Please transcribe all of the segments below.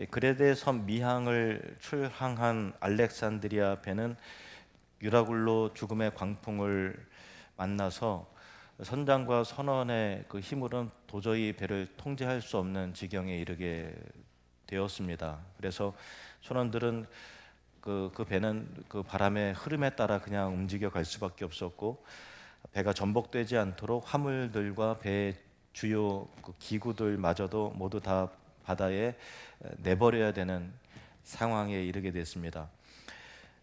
예, 그레데 섬 미항을 출항한 알렉산드리아 배는 유라굴로 죽음의 광풍을 만나서 선장과 선원의 그 힘으로는 도저히 배를 통제할 수 없는 지경에 이르게 되었습니다. 그래서 선원들은 그, 그 배는 그 바람의 흐름에 따라 그냥 움직여 갈 수밖에 없었고 배가 전복되지 않도록 화물들과 배의 주요 그 기구들마저도 모두 다 바다에 내버려야 되는 상황에 이르게 됐습니다.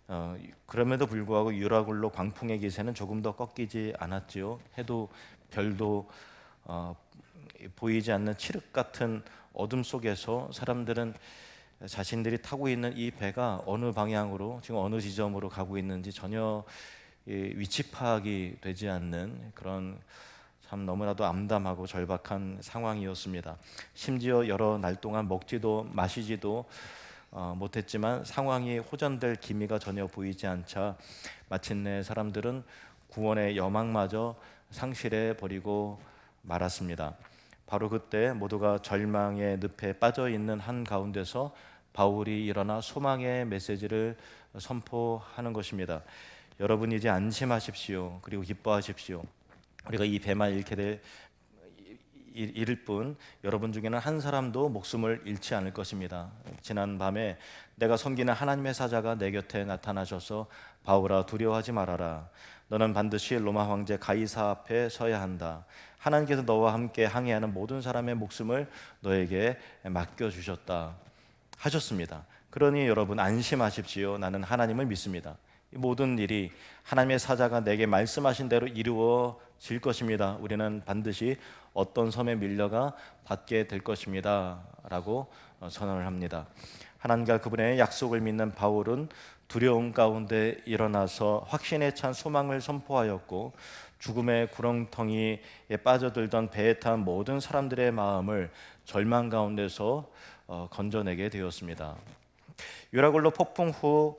어, 그럼에도 불구하고 유라굴로 광풍의 기세는 조금 더 꺾이지 않았지요. 해도 별도 어, 보이지 않는 칠흑 같은 어둠 속에서 사람들은 자신들이 타고 있는 이 배가 어느 방향으로 지금 어느 지점으로 가고 있는지 전혀 이 위치 파악이 되지 않는 그런 참 너무나도 암담하고 절박한 상황이었습니다. 심지어 여러 날 동안 먹지도 마시지도 어, 못했지만 상황이 호전될 기미가 전혀 보이지 않자 마침내 사람들은 구원의 여망마저 상실해 버리고 말았습니다. 바로 그때 모두가 절망의 늪에 빠져 있는 한 가운데서 바울이 일어나 소망의 메시지를 선포하는 것입니다. 여러분 이제 안심하십시오. 그리고 기뻐하십시오. 우리가 이 배만 잃게 될 잃을 뿐 여러분 중에는 한 사람도 목숨을 잃지 않을 것입니다. 지난 밤에 내가 섬기는 하나님의 사자가 내 곁에 나타나셔서 바울아 두려워하지 말아라. 너는 반드시 로마 황제 가이사 앞에 서야 한다. 하나님께서 너와 함께 항해하는 모든 사람의 목숨을 너에게 맡겨 주셨다. 하셨습니다. 그러니 여러분 안심하십시오. 나는 하나님을 믿습니다. 이 모든 일이 하나님의 사자가 내게 말씀하신 대로 이루어질 것입니다. 우리는 반드시 어떤 섬에 밀려가 닿게 될 것입니다 라고 어, 선언을 합니다. 하나님과 그분의 약속을 믿는 바울은 두려움 가운데 일어나서 확신에 찬 소망을 선포하였고 죽음의 구렁텅이에 빠져들던 배에 탄 모든 사람들의 마음을 절망 가운데서 어, 건져내게 되었습니다. 유라굴로 폭풍 후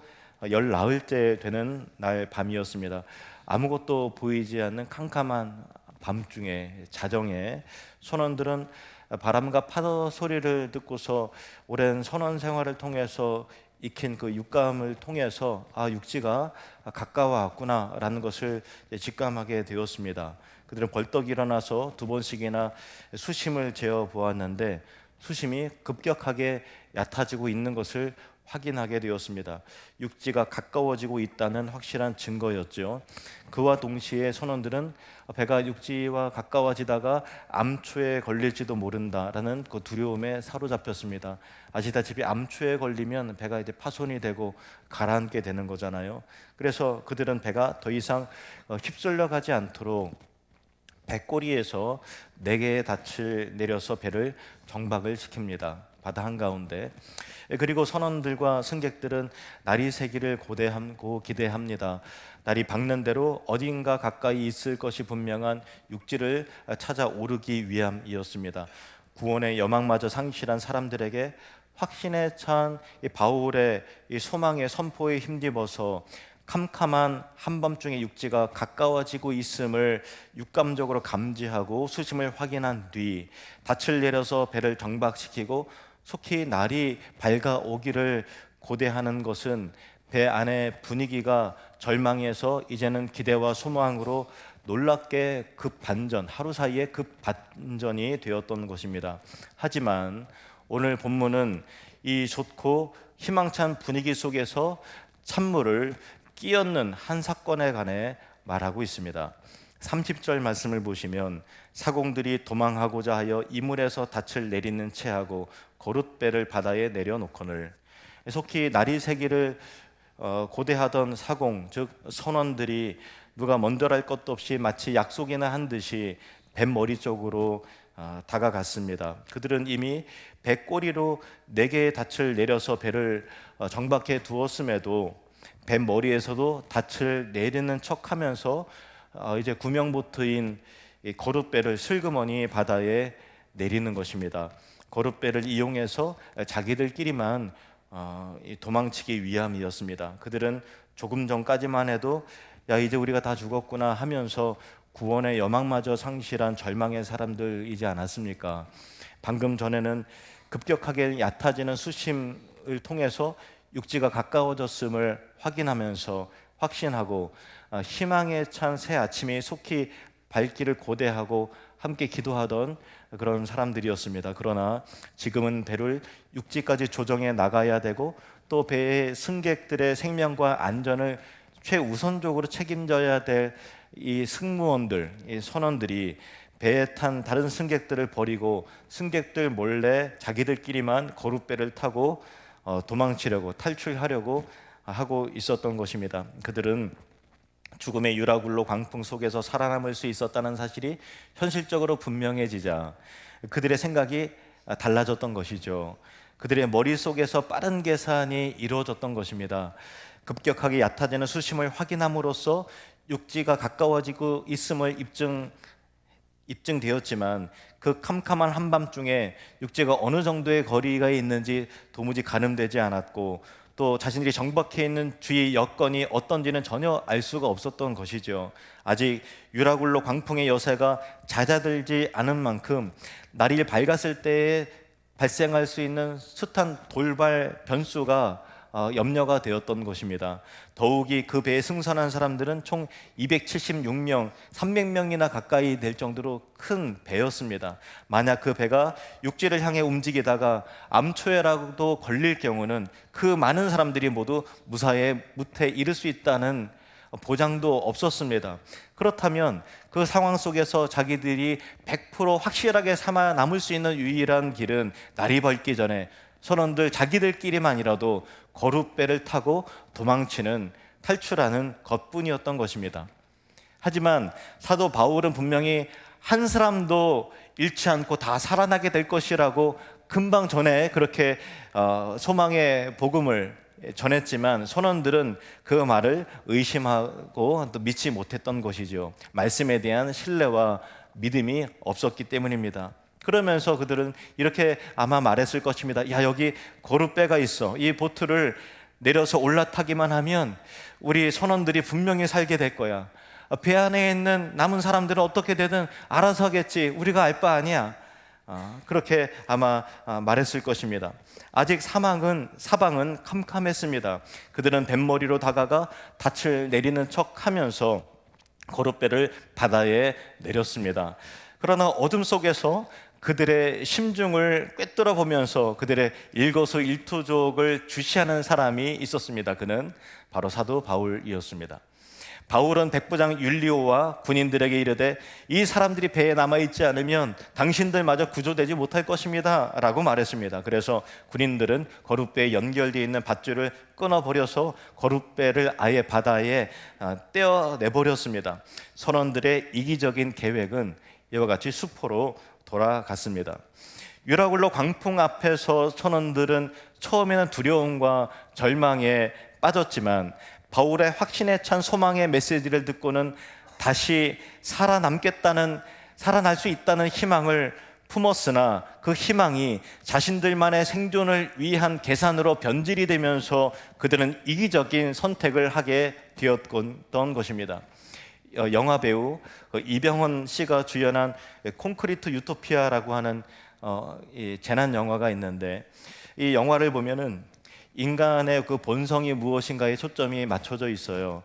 열 나흘째 되는 날 밤이었습니다. 아무것도 보이지 않는 캄캄한 밤중에 자정에 선원들은 바람과 파도 소리를 듣고서 오랜 선원 생활을 통해서 익힌 그 육감을 통해서 아 육지가 가까워왔구나라는 것을 직감하게 되었습니다. 그들은 벌떡 일어나서 두 번씩이나 수심을 재어 보았는데 수심이 급격하게 얕아지고 있는 것을 확인하게 되었습니다. 육지가 가까워지고 있다는 확실한 증거였죠. 그와 동시에 선원들은 배가 육지와 가까워지다가 암초에 걸릴지도 모른다라는 그 두려움에 사로잡혔습니다. 아시다시피 암초에 걸리면 배가 이제 파손이 되고 가라앉게 되는 거잖아요. 그래서 그들은 배가 더 이상 어, 휩쓸려 가지 않도록 배꼬리에서 네 개의 닻을 내려서 배를 정박을 시킵니다. 바다 한가운데 그리고 선원들과 승객들은 날이 새기를 고대하고 기대합니다. 날이 밝는 대로 어딘가 가까이 있을 것이 분명한 육지를 찾아 오르기 위함이었습니다. 구원의 여망마저 상실한 사람들에게 확신에 찬 바울의 소망의 선포에 힘입어서 캄캄한 한밤중의 육지가 가까워지고 있음을 육감적으로 감지하고 수심을 확인한 뒤 닻을 내려서 배를 정박시키고 속히 날이 밝아오기를 고대하는 것은 배 안의 분위기가 절망에서 이제는 기대와 소망으로 놀랍게 급반전, 하루 사이에 급반전이 되었던 것입니다. 하지만 오늘 본문은 이 좋고 희망찬 분위기 속에서 찬물을 끼얹는 한 사건에 관해 말하고 있습니다. 30절 말씀을 보시면 사공들이 도망하고자 하여 이물에서 닻을 내리는 채 하고 거룻배를 바다에 내려놓거늘 속히 날이 새기를 어, 고대하던 사공 즉 선원들이 누가 먼저랄 것도 없이 마치 약속이나 한 듯이 뱃머리 쪽으로 어, 다가갔습니다. 그들은 이미 배꼬리로 네 개의 닻을 내려서 배를 어, 정박해 두었음에도 뱃머리에서도 닻을 내리는 척하면서 이제 구명보트인 거룻배를 슬그머니 바다에 내리는 것입니다. 거룻배를 이용해서 자기들끼리만 어, 도망치기 위함이었습니다. 그들은 조금 전까지만 해도 야 이제 우리가 다 죽었구나 하면서 구원의 여망마저 상실한 절망의 사람들이지 않았습니까? 방금 전에는 급격하게 얕아지는 수심을 통해서 육지가 가까워졌음을 확인하면서 확신하고 아, 희망에 찬 새 아침이 속히 밝기를 고대하고 함께 기도하던 그런 사람들이었습니다. 그러나 지금은 배를 육지까지 조정해 나가야 되고 또 배의 승객들의 생명과 안전을 최우선적으로 책임져야 될 이 승무원들, 이 선원들이 배에 탄 다른 승객들을 버리고 승객들 몰래 자기들끼리만 거룻배를 타고 어, 도망치려고 탈출하려고 하고 있었던 것입니다. 그들은 죽음의 유라굴로 광풍 속에서 살아남을 수 있었다는 사실이 현실적으로 분명해지자 그들의 생각이 달라졌던 것이죠. 그들의 머릿속에서 빠른 계산이 이루어졌던 것입니다. 급격하게 얕아지는 수심을 확인함으로써 육지가 가까워지고 있음을 입증 입증되었지만 그 캄캄한 한밤중에 육지가 어느 정도의 거리가 있는지 도무지 가늠되지 않았고 또 자신들이 정박해 있는 주위 여건이 어떤지는 전혀 알 수가 없었던 것이죠. 아직 유라굴로 광풍의 여세가 잦아들지 않은 만큼 날이 밝았을 때에 발생할 수 있는 숱한 돌발 변수가 어, 염려가 되었던 것입니다. 더욱이 그 배에 승선한 사람들은 총 276명, 300명이나 가까이 될 정도로 큰 배였습니다. 만약 그 배가 육지를 향해 움직이다가 암초에라도 걸릴 경우는 그 많은 사람들이 모두 무사히 무태에 이를 수 있다는 보장도 없었습니다. 그렇다면 그 상황 속에서 자기들이 100% 확실하게 삼아 남을 수 있는 유일한 길은 날이 밝기 전에 선원들 자기들끼리만이라도 거룻배를 타고 도망치는 탈출하는 것뿐이었던 것입니다. 하지만 사도 바울은 분명히 한 사람도 잃지 않고 다 살아나게 될 것이라고 금방 전에 그렇게 어, 소망의 복음을 전했지만 선원들은 그 말을 의심하고 또 믿지 못했던 것이죠. 말씀에 대한 신뢰와 믿음이 없었기 때문입니다. 그러면서 그들은 이렇게 아마 말했을 것입니다. 야, 여기 거룻배가 있어. 이 보트를 내려서 올라타기만 하면 우리 선원들이 분명히 살게 될 거야. 배 안에 있는 남은 사람들은 어떻게 되든 알아서 하겠지. 우리가 알 바 아니야. 아, 그렇게 아마 아, 말했을 것입니다. 아직 사망은 사방은 캄캄했습니다. 그들은 뱃머리로 다가가 닻을 내리는 척 하면서 거룻배를 바다에 내렸습니다. 그러나 어둠 속에서 그들의 심중을 꿰뚫어 보면서 그들의 일거수일투족을 주시하는 사람이 있었습니다. 그는 바로 사도 바울이었습니다. 바울은 백부장 율리오와 군인들에게 이르되 이 사람들이 배에 남아 있지 않으면 당신들마저 구조되지 못할 것입니다라고 말했습니다. 그래서 군인들은 거룻배에 연결되어 있는 밧줄을 끊어 버려서 거룻배를 아예 바다에 아, 떼어 내버렸습니다. 선원들의 이기적인 계획은 이와 같이 수포로 돌아갔습니다. 유라굴로 광풍 앞에서 천원들은 처음에는 두려움과 절망에 빠졌지만 바울의 확신에 찬 소망의 메시지를 듣고는 다시 살아남겠다는 살아날 수 있다는 희망을 품었으나 그 희망이 자신들만의 생존을 위한 계산으로 변질이 되면서 그들은 이기적인 선택을 하게 되었던 것입니다. 어, 영화 배우 그 이병헌 씨가 주연한 콘크리트 유토피아라고 하는 어, 재난 영화가 있는데 이 영화를 보면은 인간의 그 본성이 무엇인가에 초점이 맞춰져 있어요.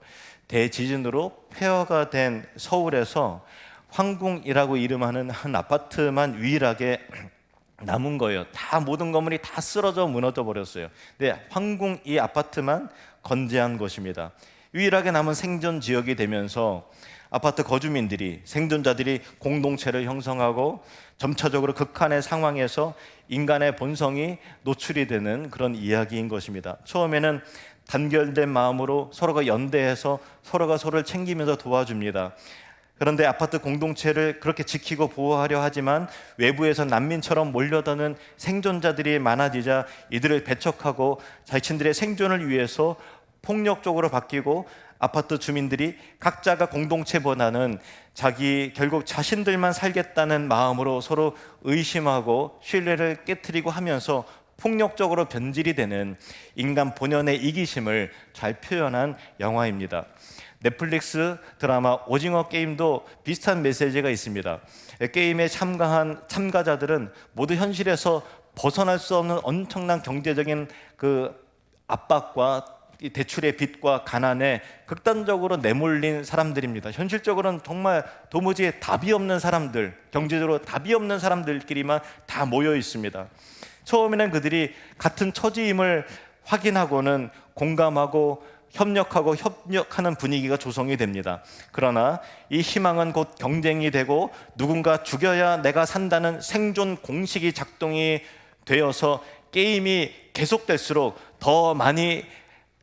대지진으로 폐허가 된 서울에서 황궁이라고 이름하는 한 아파트만 유일하게 남은 거예요. 다 모든 건물이 다 쓰러져 무너져 버렸어요. 근데 황궁 이 아파트만 건재한 것입니다. 유일하게 남은 생존 지역이 되면서 아파트 거주민들이 생존자들이 공동체를 형성하고 점차적으로 극한의 상황에서 인간의 본성이 노출이 되는 그런 이야기인 것입니다. 처음에는 단결된 마음으로 서로가 연대해서 서로가 서로를 챙기면서 도와줍니다. 그런데 아파트 공동체를 그렇게 지키고 보호하려 하지만 외부에서 난민처럼 몰려드는 생존자들이 많아지자 이들을 배척하고 자신들의 생존을 위해서 폭력적으로 바뀌고 아파트 주민들이 각자가 공동체보다는 자기 결국 자신들만 살겠다는 마음으로 서로 의심하고 신뢰를 깨뜨리고 하면서 폭력적으로 변질이 되는 인간 본연의 이기심을 잘 표현한 영화입니다. 넷플릭스 드라마 오징어 게임도 비슷한 메시지가 있습니다. 게임에 참가한 참가자들은 모두 현실에서 벗어날 수 없는 엄청난 경제적인 그 압박과 이 대출의 빚과 가난에 극단적으로 내몰린 사람들입니다. 현실적으로는 정말 도무지 답이 없는 사람들, 경제적으로 답이 없는 사람들끼리만 다 모여 있습니다. 처음에는 그들이 같은 처지임을 확인하고는 공감하고 협력하고 협력하는 분위기가 조성이 됩니다. 그러나 이 희망은 곧 경쟁이 되고 누군가 죽여야 내가 산다는 생존 공식이 작동이 되어서 게임이 계속될수록 더 많이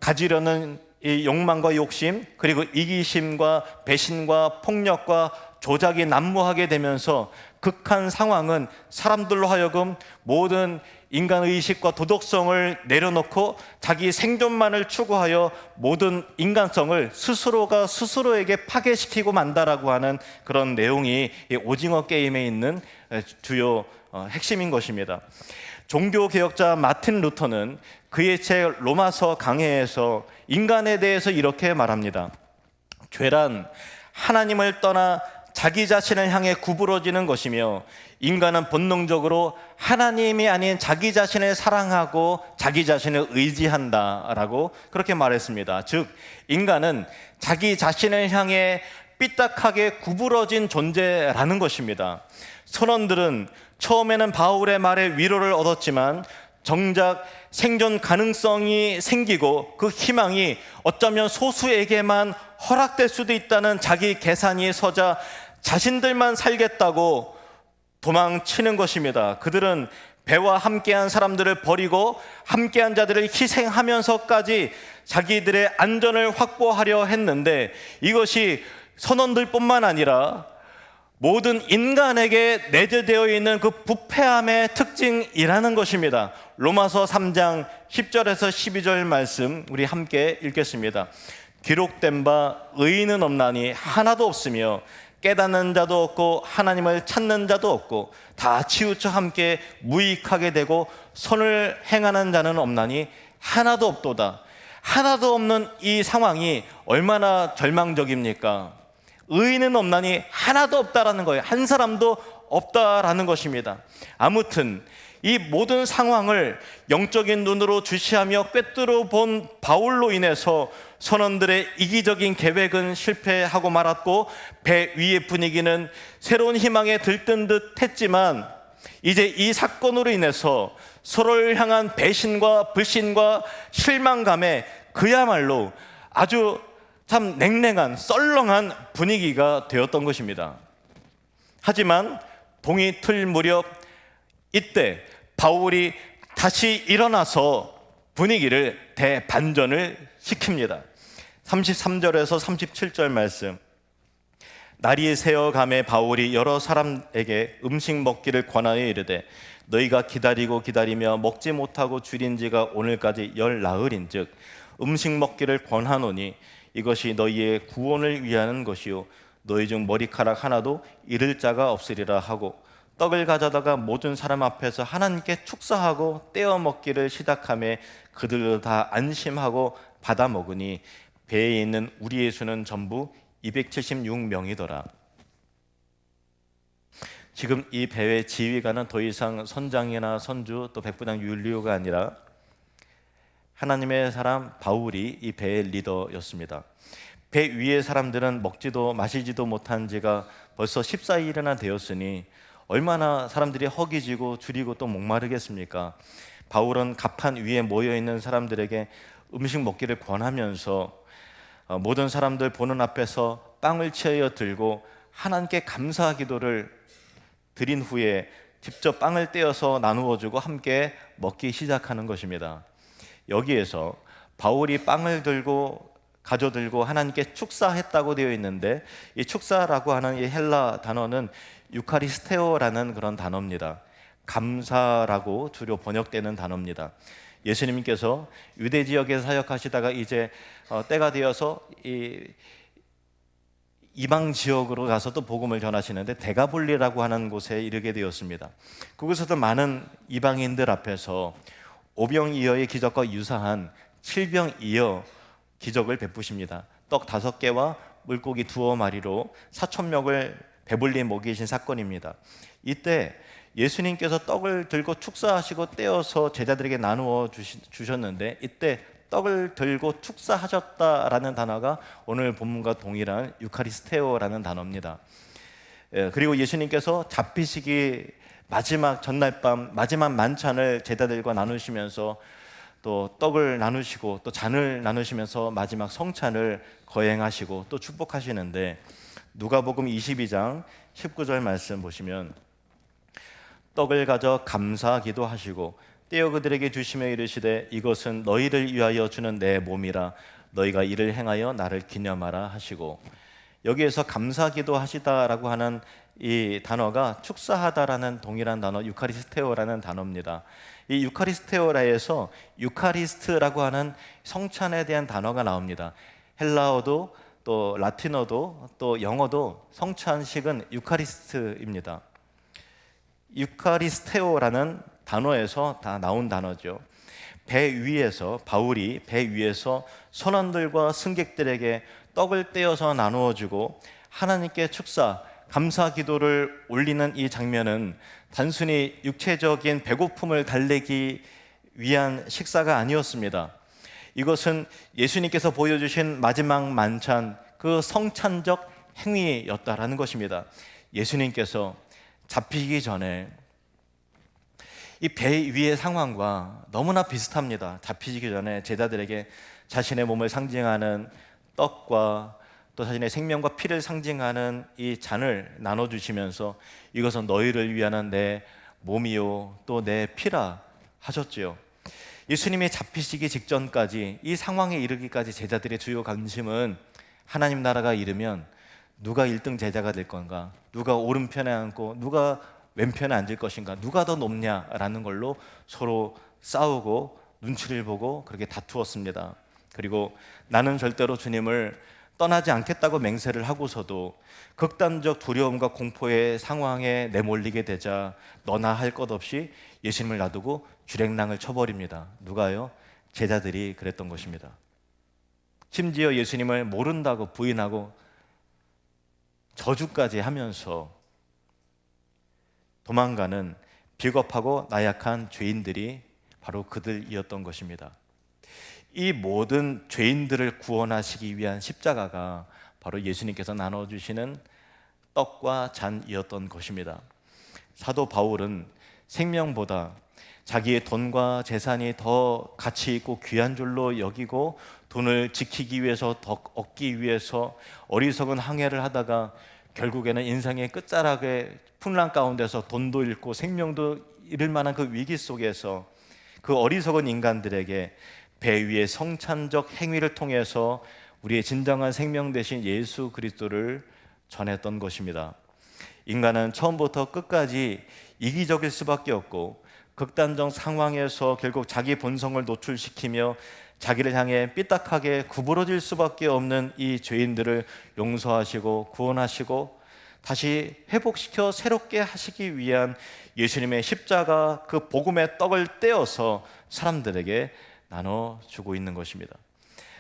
가지려는 이 욕망과 욕심 그리고 이기심과 배신과 폭력과 조작이 난무하게 되면서 극한 상황은 사람들로 하여금 모든 인간 의식과 도덕성을 내려놓고 자기 생존만을 추구하여 모든 인간성을 스스로가 스스로에게 파괴시키고 만다라고 하는 그런 내용이 이 오징어 게임에 있는 주요 어, 핵심인 것입니다. 종교 개혁자 마틴 루터는 그의 책 로마서 강해에서 인간에 대해서 이렇게 말합니다. 죄란 하나님을 떠나 자기 자신을 향해 구부러지는 것이며 인간은 본능적으로 하나님이 아닌 자기 자신을 사랑하고 자기 자신을 의지한다라고 그렇게 말했습니다. 즉 인간은 자기 자신을 향해 삐딱하게 구부러진 존재라는 것입니다. 선원들은 처음에는 바울의 말에 위로를 얻었지만 정작 생존 가능성이 생기고 그 희망이 어쩌면 소수에게만 허락될 수도 있다는 자기 계산이 서자 자신들만 살겠다고 도망치는 것입니다. 그들은 배와 함께한 사람들을 버리고 함께한 자들을 희생하면서까지 자기들의 안전을 확보하려 했는데 이것이 선원들뿐만 아니라 모든 인간에게 내재되어 있는 그 부패함의 특징이라는 것입니다. 로마서 3장 10절에서 12절 말씀 우리 함께 읽겠습니다. 기록된 바 의인은 없나니 하나도 없으며 깨닫는 자도 없고 하나님을 찾는 자도 없고 다 치우쳐 함께 무익하게 되고 선을 행하는 자는 없나니 하나도 없도다. 하나도 없는 이 상황이 얼마나 절망적입니까? 의인은 없나니 하나도 없다라는 거예요. 한 사람도 없다라는 것입니다. 아무튼 이 모든 상황을 영적인 눈으로 주시하며 꿰뚫어 본 바울로 인해서 선원들의 이기적인 계획은 실패하고 말았고 배 위의 분위기는 새로운 희망에 들뜬 듯 했지만 이제 이 사건으로 인해서 서로를 향한 배신과 불신과 실망감에 그야말로 아주 참 냉랭한 썰렁한 분위기가 되었던 것입니다. 하지만 동이 틀 무렵 이때 바울이 다시 일어나서 분위기를 대반전을 시킵니다. 33절에서 37절 말씀. 날이 새어감에 바울이 여러 사람에게 음식 먹기를 권하여 이르되 너희가 기다리고 기다리며 먹지 못하고 줄인 지가 오늘까지 열 나흘인즉 음식 먹기를 권하노니 이것이 너희의 구원을 위하는 것이요 너희 중 머리카락 하나도 잃을 자가 없으리라 하고 떡을 가져다가 모든 사람 앞에서 하나님께 축사하고 떼어 먹기를 시작함에 그들도 다 안심하고 받아 먹으니 배에 있는 우리의 수는 전부 276명이더라. 지금 이 배의 지휘관은 더 이상 선장이나 선주 또 백부장 율리오가 아니라 하나님의 사람 바울이 이 배의 리더였습니다. 배 위의 사람들은 먹지도 마시지도 못한 지가 벌써 14일이나 되었으니 얼마나 사람들이 허기지고 줄이고 또 목마르겠습니까? 바울은 갑판 위에 모여 있는 사람들에게 음식 먹기를 권하면서 어, 모든 사람들 보는 앞에서 빵을 치어 들고 하나님께 감사 기도를 드린 후에 직접 빵을 떼어서 나누어 주고 함께 먹기 시작하는 것입니다. 여기에서 바울이 빵을 들고 가져 들고 하나님께 축사했다고 되어 있는데 이 축사라고 하는 이 헬라 단어는 유카리스테오라는 그런 단어입니다. 감사라고 주로 번역되는 단어입니다. 예수님께서 유대 지역에 사역하시다가 이제 어, 때가 되어서 이 이방 지역으로 가서도 복음을 전하시는데 대가볼리라고 하는 곳에 이르게 되었습니다. 그곳에서 많은 이방인들 앞에서 오병이어의 기적과 유사한 칠병이어 기적을 베푸십니다. 떡 다섯 개와 물고기 두어 마리로 사천 명을 배불리 먹이신 사건입니다. 이때 예수님께서 떡을 들고 축사하시고 떼어서 제자들에게 나누어 주셨는데 이때 떡을 들고 축사하셨다라는 단어가 오늘 본문과 동일한 유카리스테오라는 단어입니다. 예, 그리고 예수님께서 잡히시기 마지막 전날 밤 마지막 만찬을 제자들과 나누시면서 또 떡을 나누시고 또 잔을 나누시면서 마지막 성찬을 거행하시고 또 축복하시는데 누가복음 22장 19절 말씀 보시면 떡을 가져 감사하기도 하시고 떼어 그들에게 주시며 이르시되 이것은 너희를 위하여 주는 내 몸이라 너희가 이를 행하여 나를 기념하라 하시고 여기에서 감사하기도 하시다라고 하는 이 단어가 축사하다라는 동일한 단어 유카리스테오라는 단어입니다. 이 유카리스테오라에서 유카리스트라고 하는 성찬에 대한 단어가 나옵니다. 헬라어도 또 라틴어도 또 영어도 성찬식은 유카리스트입니다. 유카리스테오라는 단어에서 다 나온 단어죠. 배 위에서 바울이 배 위에서 선원들과 승객들에게 떡을 떼어서 나누어 주고 하나님께 축사 감사 기도를 올리는 이 장면은 단순히 육체적인 배고픔을 달래기 위한 식사가 아니었습니다. 이것은 예수님께서 보여주신 마지막 만찬 그 성찬적 행위였다라는 것입니다. 예수님께서 잡히기 전에 이 배 위의 상황과 너무나 비슷합니다. 잡히기 전에 제자들에게 자신의 몸을 상징하는 떡과 또 자신의 생명과 피를 상징하는 이 잔을 나눠 주시면서 이것은 너희를 위한 내 몸이요 또 내 피라 하셨지요. 예수님이 잡히시기 직전까지 이 상황에 이르기까지 제자들의 주요 관심은 하나님 나라가 이르면 누가 1등 제자가 될 건가? 누가 오른편에 앉고 누가 왼편에 앉을 것인가? 누가 더 높냐라는 걸로 서로 싸우고 눈치를 보고 그렇게 다투었습니다. 그리고 나는 절대로 주님을 떠나지 않겠다고 맹세를 하고서도 극단적 두려움과 공포의 상황에 내몰리게 되자 너나 할 것 없이 예수님을 놔두고 주랭랑을 쳐버립니다. 누가요? 제자들이 그랬던 것입니다. 심지어 예수님을 모른다고 부인하고 저주까지 하면서 도망가는 비겁하고 나약한 죄인들이 바로 그들이었던 것입니다. 이 모든 죄인들을 구원하시기 위한 십자가가 바로 예수님께서 나눠주시는 떡과 잔이었던 것입니다. 사도 바울은 생명보다 자기의 돈과 재산이 더 가치 있고 귀한 줄로 여기고 돈을 지키기 위해서 더 얻기 위해서 어리석은 항해를 하다가 결국에는 인생의 끝자락에 풍랑 가운데서 돈도 잃고 생명도 잃을 만한 그 위기 속에서 그 어리석은 인간들에게 배 위의 성찬적 행위를 통해서 우리의 진정한 생명 대신 예수 그리스도를 전했던 것입니다. 인간은 처음부터 끝까지 이기적일 수밖에 없고 극단적 상황에서 결국 자기 본성을 노출시키며 자기를 향해 삐딱하게 구부러질 수밖에 없는 이 죄인들을 용서하시고 구원하시고 다시 회복시켜 새롭게 하시기 위한 예수님의 십자가 그 복음의 떡을 떼어서 사람들에게 나눠 주고 있는 것입니다.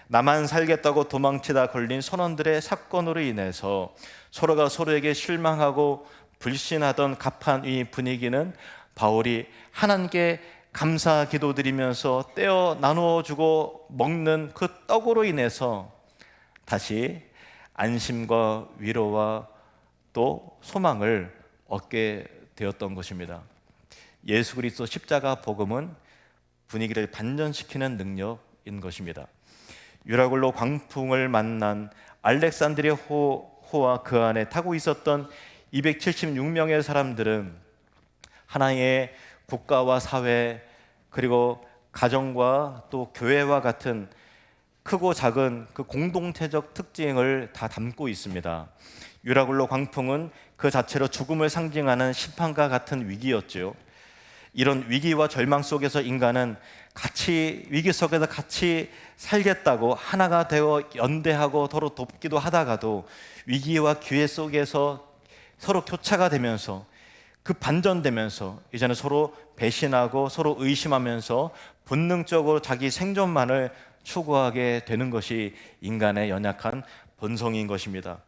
나만 살겠다고 도망치다 걸린 선원들의 사건으로 인해서 서로가 서로에게 실망하고 불신하던 갑한 이 분위기는 바울이 하나님께 감사 기도드리면서 떼어 나누어 주고 먹는 그 떡으로 인해서 다시 안심과 위로와 또 소망을 얻게 되었던 것입니다. 예수 그리스도 십자가 복음은 분위기를 반전시키는 능력인 것입니다. 유라굴로 광풍을 만난 알렉산드리아 호, 호와 그 안에 타고 있었던 276명의 사람들은 하나의 국가와 사회 그리고 가정과 또 교회와 같은 크고 작은 그 공동체적 특징을 다 담고 있습니다. 유라굴로 광풍은 그 자체로 죽음을 상징하는 심판과 같은 위기였죠. 이런 위기와 절망 속에서 인간은 같이 위기 속에서 같이 살겠다고 하나가 되어 연대하고 서로 돕기도 하다가도 위기와 기회 속에서 서로 교차가 되면서 그 반전되면서 이제는 서로 배신하고 서로 의심하면서 본능적으로 자기 생존만을 추구하게 되는 것이 인간의 연약한 본성인 것입니다.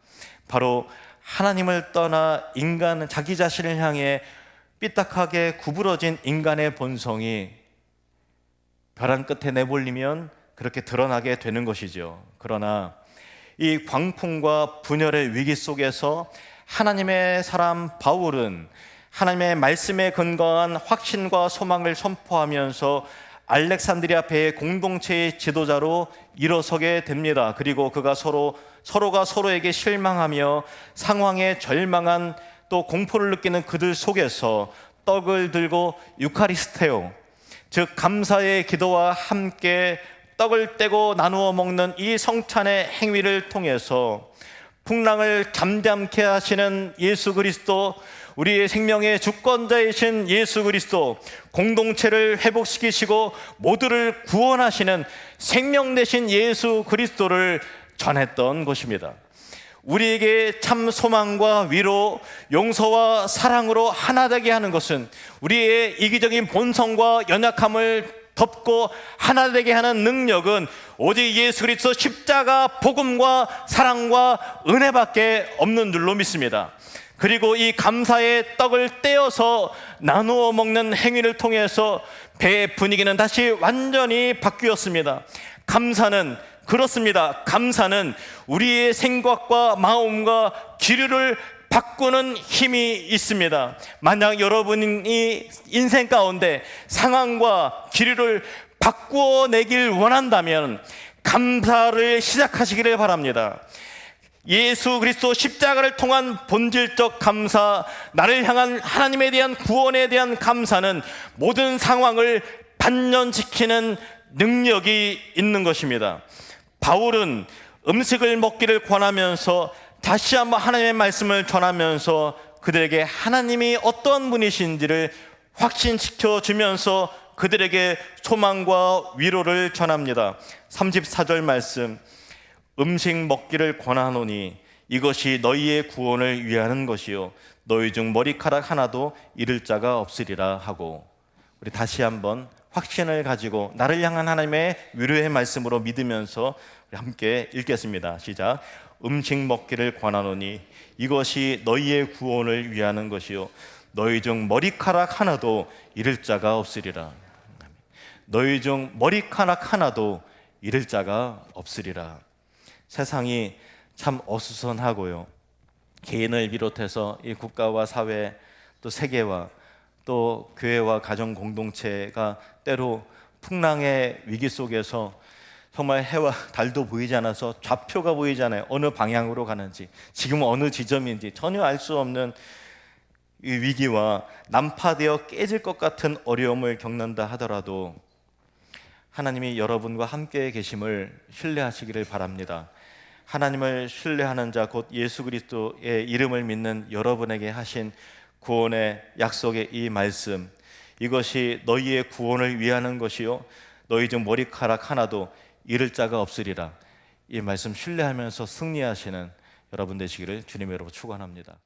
바로 하나님을 떠나 인간은 자기 자신을 향해 삐딱하게 구부러진 인간의 본성이 벼랑 끝에 내몰리면 그렇게 드러나게 되는 것이죠. 그러나 이 광풍과 분열의 위기 속에서 하나님의 사람 바울은 하나님의 말씀에 근거한 확신과 소망을 선포하면서 알렉산드리아 배의 공동체의 지도자로 일어서게 됩니다. 그리고 그가 서로 서로가 서로에게 실망하며 상황에 절망한 또 공포를 느끼는 그들 속에서 떡을 들고 유카리스테오 즉 감사의 기도와 함께 떡을 떼고 나누어 먹는 이 성찬의 행위를 통해서 풍랑을 잠잠케 하시는 예수 그리스도 우리의 생명의 주권자이신 예수 그리스도 공동체를 회복시키시고 모두를 구원하시는 생명 되신 예수 그리스도를 전했던 것입니다. 우리에게 참 소망과 위로, 용서와 사랑으로 하나 되게 하는 것은 우리의 이기적인 본성과 연약함을 덮고 하나 되게 하는 능력은 오직 예수 그리스도 십자가 복음과 사랑과 은혜밖에 없는 줄로 믿습니다. 그리고 이 감사의 떡을 떼어서 나누어 먹는 행위를 통해서 배의 분위기는 다시 완전히 바뀌었습니다. 감사는 그렇습니다. 감사는 우리의 생각과 마음과 기류를 바꾸는 힘이 있습니다. 만약 여러분이 인생 가운데 상황과 기류를 바꾸어 내길 원한다면 감사를 시작하시기를 바랍니다. 예수 그리스도 십자가를 통한 본질적 감사, 나를 향한 하나님에 대한 구원에 대한 감사는 모든 상황을 반전시키는 능력이 있는 것입니다. 바울은 음식을 먹기를 권하면서 다시 한번 하나님의 말씀을 전하면서 그들에게 하나님이 어떤 분이신지를 확신시켜 주면서 그들에게 소망과 위로를 전합니다. 34절 말씀. 음식 먹기를 권하노니 이것이 너희의 구원을 위하는 것이요 너희 중 머리카락 하나도 잃을 자가 없으리라 하고 우리 다시 한번 확신을 가지고 나를 향한 하나님의 위로의 말씀으로 믿으면서 함께 읽겠습니다. 시작. 음식 먹기를 권하노니 이것이 너희의 구원을 위하는 것이요 너희 중 머리카락 하나도 잃을 자가 없으리라. 너희 중 머리카락 하나도 잃을 자가 없으리라. 세상이 참 어수선하고요. 개인을 비롯해서 이 국가와 사회 또 세계와 또 교회와 가정 공동체가 때로 풍랑의 위기 속에서 정말 해와 달도 보이지 않아서 좌표가 보이지 않아요. 어느 방향으로 가는지, 지금 어느 지점인지 전혀 알 수 없는 이 위기와 난파되어 깨질 것 같은 어려움을 겪는다 하더라도 하나님이 여러분과 함께 계심을 신뢰하시기를 바랍니다. 하나님을 신뢰하는 자 곧 예수 그리스도의 이름을 믿는 여러분에게 하신 구원의 약속의 이 말씀 이것이 너희의 구원을 위하는 것이요 너희 중 머리카락 하나도 잃을 자가 없으리라 이 말씀 신뢰하면서 승리하시는 여러분 되시기를 주님의 이름으로 축원합니다.